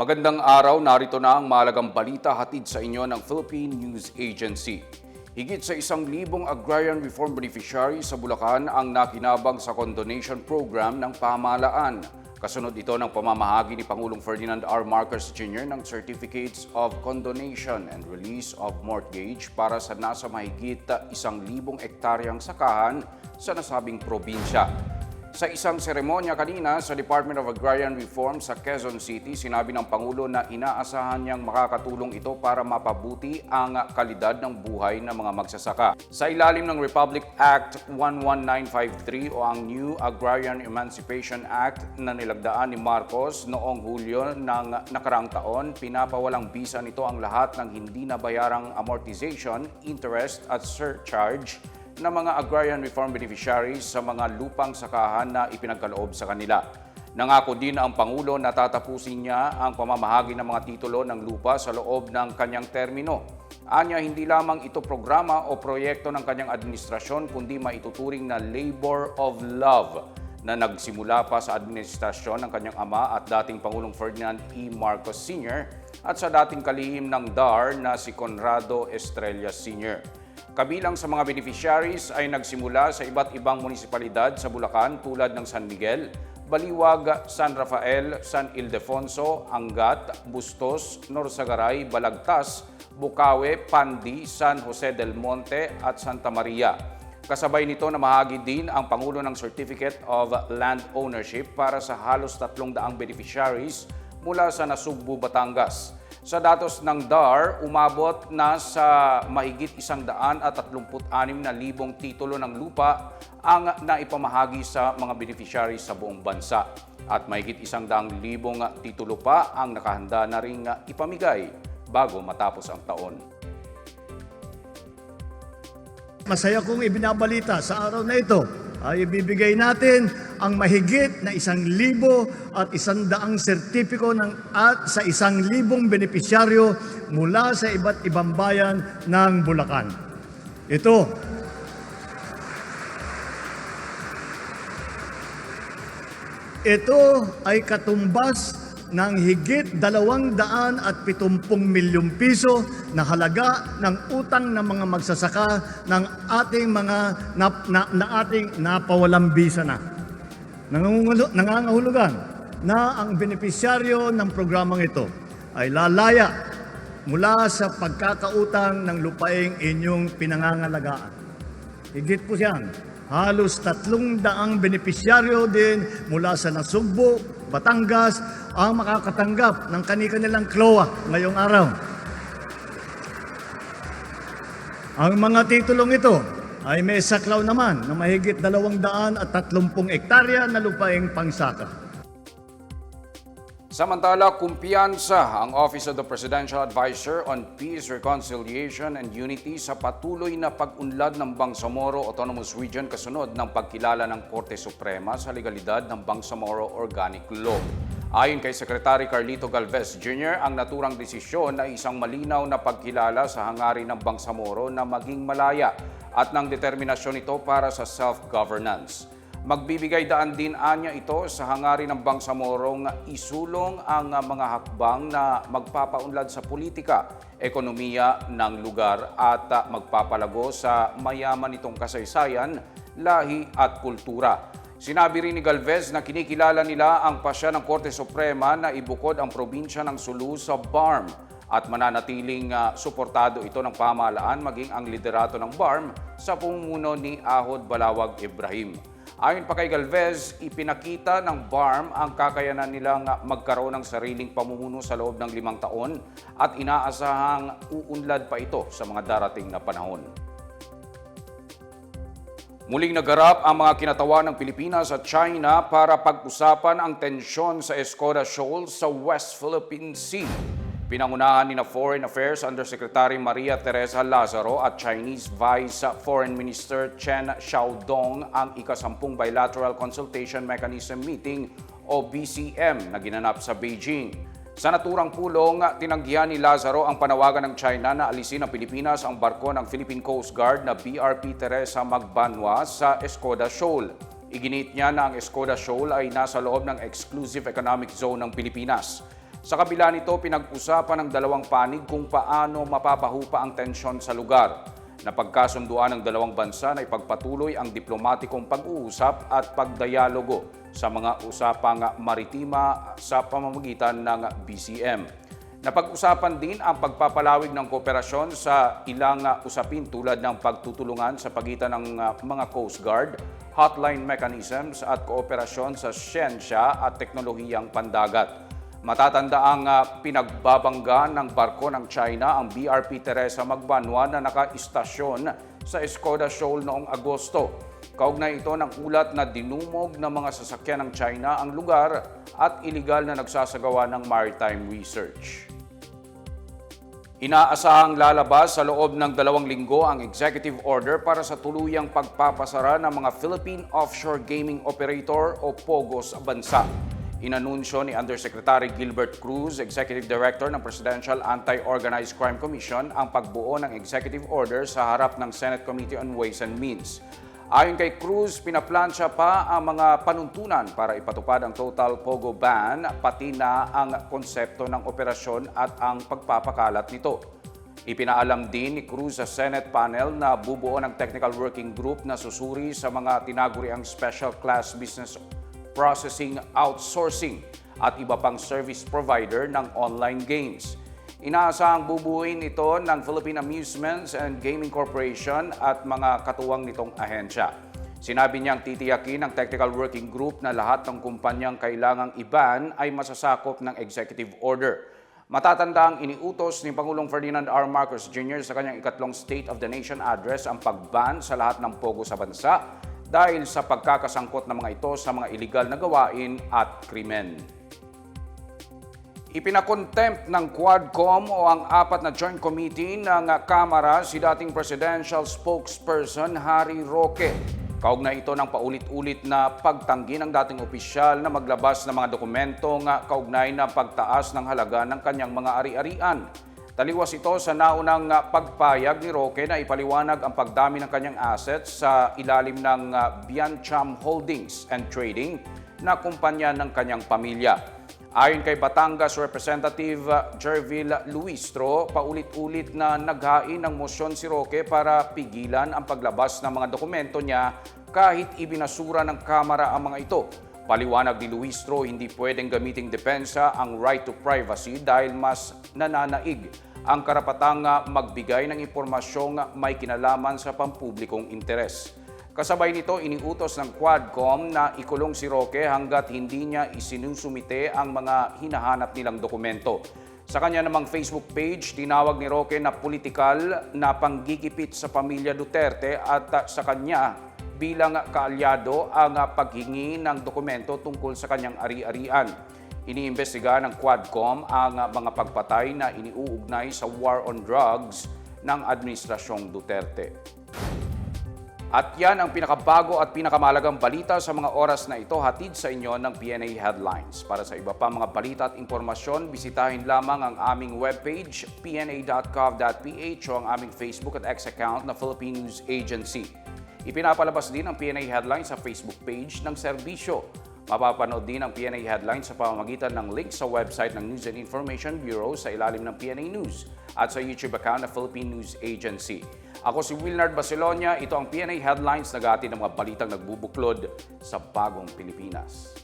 Magandang araw, narito na ang mahalagang balita hatid sa inyo ng Philippine News Agency. Higit sa isang libong agrarian reform beneficiaries sa Bulacan ang nakinabang sa condonation program ng pamahalaan. Kasunod ito ng pamamahagi ni Pangulong Ferdinand R. Marcos Jr. ng Certificates of Condonation and Release of Mortgage para sa nasa mahigit isang libong ektaryang sakahan sa nasabing probinsya. Sa isang seremonya kanina sa Department of Agrarian Reform sa Quezon City, sinabi ng Pangulo na inaasahan niyang makakatulong ito para mapabuti ang kalidad ng buhay ng mga magsasaka. Sa ilalim ng Republic Act 11953 o ang New Agrarian Emancipation Act na nilagdaan ni Marcos noong Hulyo ng nakaraang taon, pinapawalang bisa nito ang lahat ng hindi nabayarang amortization, interest at surcharge ng mga agrarian reform beneficiaries sa mga lupang sakahan na ipinagkaloob sa kanila. Nangako din ang Pangulo na tatapusin niya ang pamamahagi ng mga titulo ng lupa sa loob ng kanyang termino. Anya, hindi lamang ito programa o proyekto ng kanyang administrasyon kundi maituturing na labor of love na nagsimula pa sa administrasyon ng kanyang ama at dating Pangulong Ferdinand E. Marcos Sr. at sa dating kalihim ng DAR na si Conrado Estrella Sr. Kabilang sa mga beneficiaries ay nagsimula sa iba't ibang munisipalidad sa Bulacan tulad ng San Miguel, Baliwag, San Rafael, San Ildefonso, Angat, Bustos, Norsagaray, Balagtas, Bukawe, Pandi, San Jose del Monte at Santa Maria. Kasabay nito na mahagi din ang Pangulo ng Certificate of Land Ownership para sa halos 300 beneficiaries mula sa Nasugbu, Batangas. Sa datos ng DAR, umabot na sa mahigit isang daan at 36 na libong titulo ng lupa ang naipamahagi sa mga beneficiaries sa buong bansa. At mahigit isang daang libong titulo pa ang nakahanda na ring ipamigay bago matapos ang taon. Masaya kong ibinabalita sa araw na ito ay ibibigay natin ang mahigit na isang libo at isang daang sertipiko ng at sa isang libong benepisyaryo mula sa iba't ibang bayan ng Bulacan. Ito, ito ay katumbas ng higit dalawang daan at pitumpung milyong piso na halaga ng utang ng mga magsasaka ng ating mga na, na, na ating napawalang bisa na. Nangangahulugan na ang benepisyaryo ng programang ito ay lalaya mula sa pagkakautang ng lupaing inyong pinangangalagaan. Higit po yan. Halos tatlong daang benepisyaryo din mula sa Nasugbo, Batangas ang makakatanggap ng kani-kanilang klowa ngayong araw. Ang mga titulong ito ay may saklaw naman na mahigit dalawang daan at tatlumpung ektarya na lupaing pangsaka. Samantala, kumpiyansa ang Office of the Presidential Advisor on Peace, Reconciliation and Unity sa patuloy na pag-unlad ng Bangsamoro Autonomous Region kasunod ng pagkilala ng Korte Suprema sa legalidad ng Bangsamoro Organic Law. Ayon kay Secretary Carlito Galvez Jr., ang naturang desisyon ay isang malinaw na pagkilala sa hangarin ng Bangsamoro na maging malaya at ng determinasyon ito para sa self-governance. Magbibigay daan din anya ito sa hangarin ng Bangsamorong isulong ang mga hakbang na magpapaunlad sa politika, ekonomiya ng lugar at magpapalago sa mayaman itong kasaysayan, lahi at kultura. Sinabi rin ni Galvez na kinikilala nila ang pasya ng Korte Suprema na ibukod ang probinsya ng Sulu sa BARM at mananatiling uh, suportado ito ng pamahalaan maging ang liderato ng BARM sa pumumuno ni Ahod Balawag Ibrahim. Ayon pa kay Galvez, ipinakita ng BARM ang kakayanan nilang magkaroon ng sariling pamumuno sa loob ng limang taon at inaasahang uunlad pa ito sa mga darating na panahon. Muling nagarap ang mga kinatawa ng Pilipinas at China para pag-usapan ang tensyon sa Escoda Shoal sa West Philippine Sea. Pinangunahan ni na Foreign Affairs Undersecretary Maria Teresa Lazaro at Chinese Vice Foreign Minister Chen Xiaodong ang ikasampung Bilateral Consultation Mechanism Meeting o BCM na ginanap sa Beijing. Sa naturang pulong, tinanggihan ni Lazaro ang panawagan ng China na alisin ng Pilipinas ang barko ng Philippine Coast Guard na BRP Teresa Magbanwa sa Escoda Shoal. Iginit niya na ang Escoda Shoal ay nasa loob ng exclusive economic zone ng Pilipinas. Sa kabila nito, pinag-usapan ng dalawang panig kung paano mapapahupa ang tensyon sa lugar. Napagkasunduan ng dalawang bansa na ipagpatuloy ang diplomatikong pag-uusap at pagdayalogo sa mga usapang maritima sa pamamagitan ng BCM. Napag-usapan din ang pagpapalawig ng kooperasyon sa ilang usapin tulad ng pagtutulungan sa pagitan ng mga Coast Guard, hotline mechanisms at kooperasyon sa siyensya at teknolohiyang pandagat. Matatanda ang uh, pinagbabangga ng barko ng China ang BRP Teresa Magbanwa na nakaistasyon sa Escoda Shoal noong Agosto. Kaugnay ito ng ulat na dinumog ng mga sasakyan ng China ang lugar at iligal na nagsasagawa ng maritime research. Inaasahang lalabas sa loob ng dalawang linggo ang executive order para sa tuluyang pagpapasara ng mga Philippine Offshore Gaming Operator o POGO sa bansa. Inanunsyo ni Undersecretary Gilbert Cruz, Executive Director ng Presidential Anti-Organized Crime Commission, ang pagbuo ng executive order sa harap ng Senate Committee on Ways and Means. Ayon kay Cruz, pinaplansya pa ang mga panuntunan para ipatupad ang total POGO ban, pati na ang konsepto ng operasyon at ang pagpapakalat nito. Ipinaalam din ni Cruz sa Senate panel na bubuo ng technical working group na susuri sa mga tinaguriang special class business processing outsourcing at iba pang service provider ng online games. Inaasahang bubuuin ito ng Philippine Amusements and Gaming Corporation at mga katuwang nitong ahensya. Sinabi niyang titiyakin ng technical working group na lahat ng kumpanyang kailangang iban ay masasakop ng executive order. Matatanda ang iniutos ni Pangulong Ferdinand R. Marcos Jr. sa kanyang ikatlong State of the Nation address ang pagban sa lahat ng pogo sa bansa dahil sa pagkakasangkot ng mga ito sa mga iligal na gawain at krimen. Ipinakontempt ng Quadcom o ang apat na joint committee ng Kamara si dating presidential spokesperson Harry Roque. Kaugnay ito ng paulit-ulit na pagtanggi ng dating opisyal na maglabas ng mga dokumentong kaugnay na pagtaas ng halaga ng kanyang mga ari-arian. Taliwas ito sa naunang pagpayag ni Roque na ipaliwanag ang pagdami ng kanyang assets sa ilalim ng Biancham Holdings and Trading na kumpanya ng kanyang pamilya. Ayon kay Batangas Representative Jervil Luistro, paulit-ulit na naghain ng mosyon si Roque para pigilan ang paglabas ng mga dokumento niya kahit ibinasura ng Kamara ang mga ito. Paliwanag ni Luistro, hindi pwedeng gamiting depensa ang right to privacy dahil mas nananaig ang karapatang magbigay ng impormasyong may kinalaman sa pampublikong interes. Kasabay nito, iniutos ng Quadcom na ikulong si Roque hanggat hindi niya isinusumite ang mga hinahanap nilang dokumento. Sa kanya namang Facebook page, tinawag ni Roque na politikal na panggigipit sa pamilya Duterte at uh, sa kanya bilang kaalyado ang paghingi ng dokumento tungkol sa kanyang ari-arian. Iniimbestiga ng Quadcom ang mga pagpatay na iniuugnay sa war on drugs ng Administrasyong Duterte. At yan ang pinakabago at pinakamalagang balita sa mga oras na ito hatid sa inyo ng PNA Headlines. Para sa iba pa mga balita at impormasyon, bisitahin lamang ang aming webpage pna.gov.ph o ang aming Facebook at X account na Philippine News Agency. Ipinapalabas din ang PNA Headlines sa Facebook page ng serbisyo. Mapapanood din ang PNA Headlines sa pamamagitan ng link sa website ng News and Information Bureau sa ilalim ng PNA News at sa YouTube account na Philippine News Agency. Ako si Wilnard Basilonia, ito ang PNA Headlines na ng mga balitang nagbubuklod sa bagong Pilipinas.